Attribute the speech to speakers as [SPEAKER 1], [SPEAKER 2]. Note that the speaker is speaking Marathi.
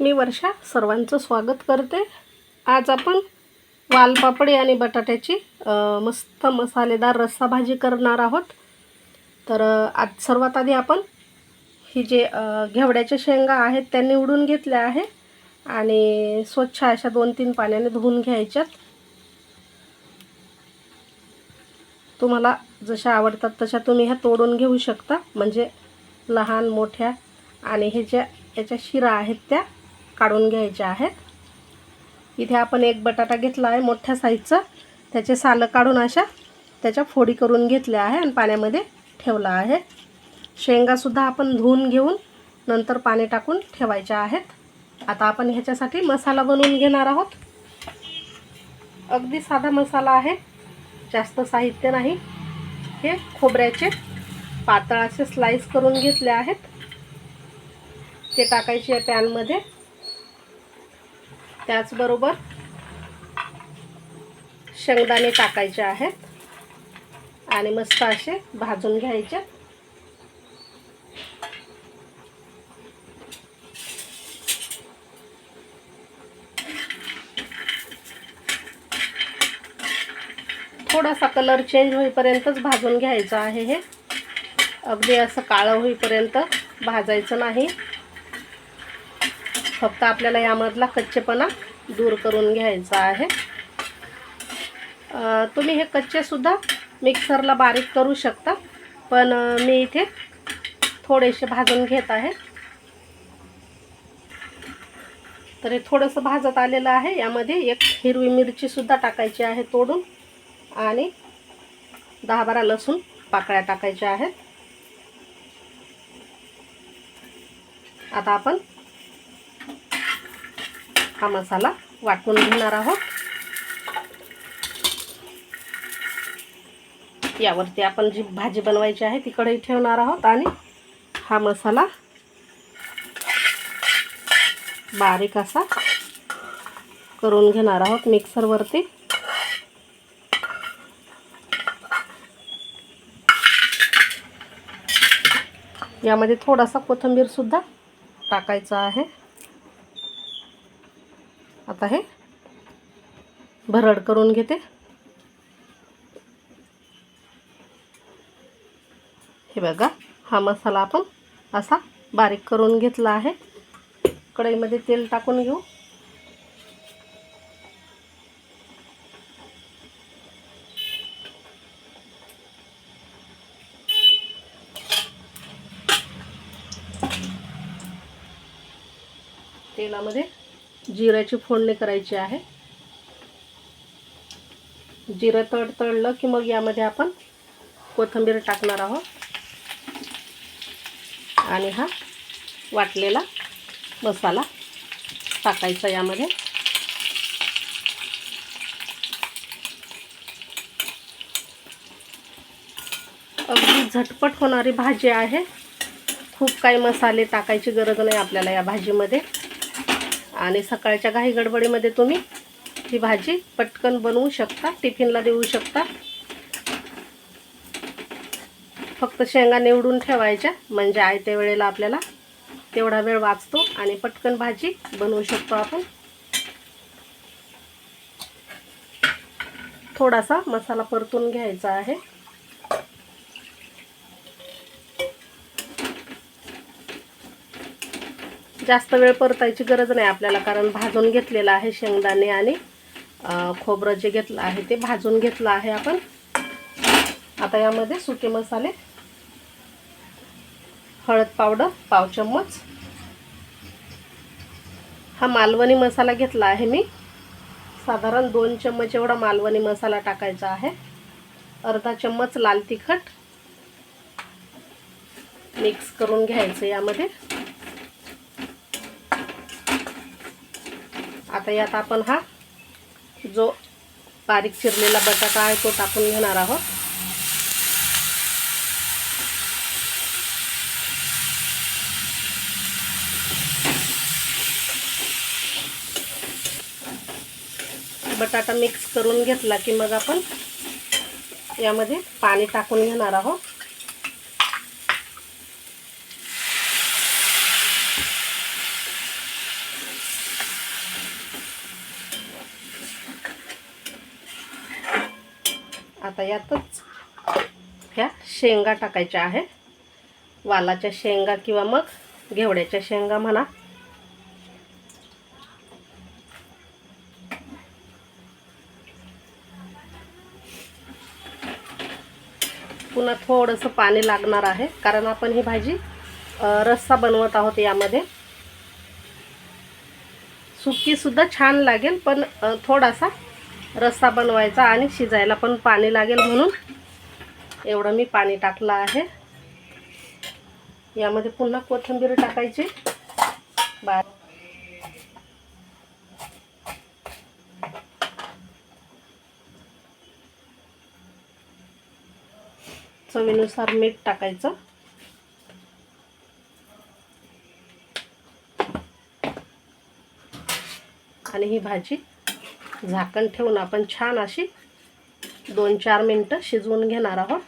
[SPEAKER 1] मी वर्षा सर्वांचं स्वागत करते. आज आपण वालपापडी आणि बटाट्याची मस्त मसालेदार रस्सा भाजी करणार आहोत. तर आज सर्वात आधी आपण ही जे घेवड्याच्या शेंगा आहेत त्या निवडून घेतल्या आहे आणि स्वच्छ अशा दोन तीन पाण्याने धुवून घ्यायच्यात. तुम्हाला जशा आवडतात तशा तुम्ही ह्या तोडून घेऊ शकता. म्हणजे लहान मोठ्या आणि हे ज्या याच्या शिरा आहेत त्या काढून घ्यायच्या आहेत इथे आपण एक बटाटा घेतला आहे मोठ्या साईजचा त्याचे सालं काढून अशा त्याच्या फोडी करून घेतल्या आहे आणि पाण्यामध्ये ठेवला आहे. शेंगासुद्धा आपण धुवून घेऊन नंतर पाणी टाकून ठेवायच्या आहेत. आता आपण ह्याच्यासाठी मसाला बनवून घेणार आहोत. अगदी साधा मसाला आहे. जास्त साहित्य नाही. हे खोबऱ्याचे पातळाचे स्लाईस स्लाइस करून घेतले आहेत. ते टाकायचे आहे पॅनमध्ये त्याचबरोबर शेंगदाणे टाकायचे आहेत आणि मस्त असे भाजून घ्यायचे. थोडासा कलर चेंज होईपर्यंतच भाजून घ्यायचं आहे हे. अगदी असं काळं होईपर्यंत भाजायचं नाही. फक्त आपल्याला यामधला कच्चेपणा दूर करून घ्यायचा आहे. तुम्ही हे कच्चेसुद्धा मिक्सरला बारीक करू शकता पण मी इथे थोडेसे भाजून घेत आहे. तर हे थोडंसं भाजत आलेलं आहे. यामध्ये एक हिरवी मिरचीसुद्धा टाकायची आहे तोडून आणि दहा बारा लसूण पाकळ्या टाकायच्या आहेत. आता आपण हा मसाला वाटून घेणार आहोत. यावरती आपण जी भाजी बनवायची आहे ती कढई ठेवणार आहोत आणि हा मसाला बारीक असा करून घेणार आहोत मिक्सरवरती. यामध्ये थोडासा कोथिंबीरसुद्धा टाकायचा आहे. आता हे भरड करून घेते. हे बघा हा मसाला आपण असा बारीक करून घेतला आहे. कढईमध्ये तेल टाकून घेऊ. तेलामध्ये जिऱ्याची फोडणी करायची आहे. जिरं तड तळलं की मग यामध्ये आपण कोथिंबीर टाकणार आहोत. आणि हा वाटलेला मसाला टाकायचा यामध्ये. अगदी झटपट होणारी भाजी आहे. खूप काही मसाले टाकायची गरज नाही आपल्याला या भाजीमध्ये. आणि सकाळच्या काही गडबडीमध्ये तुम्ही ही भाजी पटकन बनवू शकता टिफिनला देऊ शकता. फक्त शेंगा निवडून ठेवायच्या म्हणजे आयत्या वेळेला आपल्याला तेवढा वेळ वाचतो आणि पटकन भाजी बनवू शकतो आपण. थोडासा मसाला परतून घ्यायचा आहे. जास्त वेळ परतायची गरज नाही आपल्याला कारण भाजून घेतलेलं आहे शेंगदाणे आणि खोबरं जे घेतलं आहे ते भाजून घेतलं आहे आपण. आता यामध्ये सुके मसाले हळद पावडर पाव चम्मच. हा मालवणी मसाला घेतला आहे मी. साधारण दोन चम्मच एवढा मालवणी मसाला टाकायचा आहे. अर्धा चम्मच लाल तिखट मिक्स करून घ्यायचं यामध्ये. आता यात आपण हा जो बारीक चिरलेला बटाटा आहे तो टाकून घेणार आहोत. बटाटा मिक्स करून घेतला की मग आपण यामध्ये पाणी टाकून घेणार आहोत. आता यातच ह्या शेंगा टाकायच्या आहेत. वालाच्या शेंगा किंवा मग घेवड्याच्या शेंगा म्हणा. पुन्हा थोडंसं पाणी लागणार आहे कारण आपण ही भाजी रस्सा बनवत आहोत यामध्ये. सुकीसुद्धा छान लागेल पण थोडासा रस्सा बनवायचा आणि शिजायला पण पाणी लागेल म्हणून एवढं मी पाणी टाकलं आहे. यामध्ये पुन्हा कोथिंबीर टाकायची. बा चवीनुसार मीठ टाकायचं. आणि ही भाजी झाकण ठेवून आपण छान अशी दोन चार मिनटं शिजवून घेणार आहोत.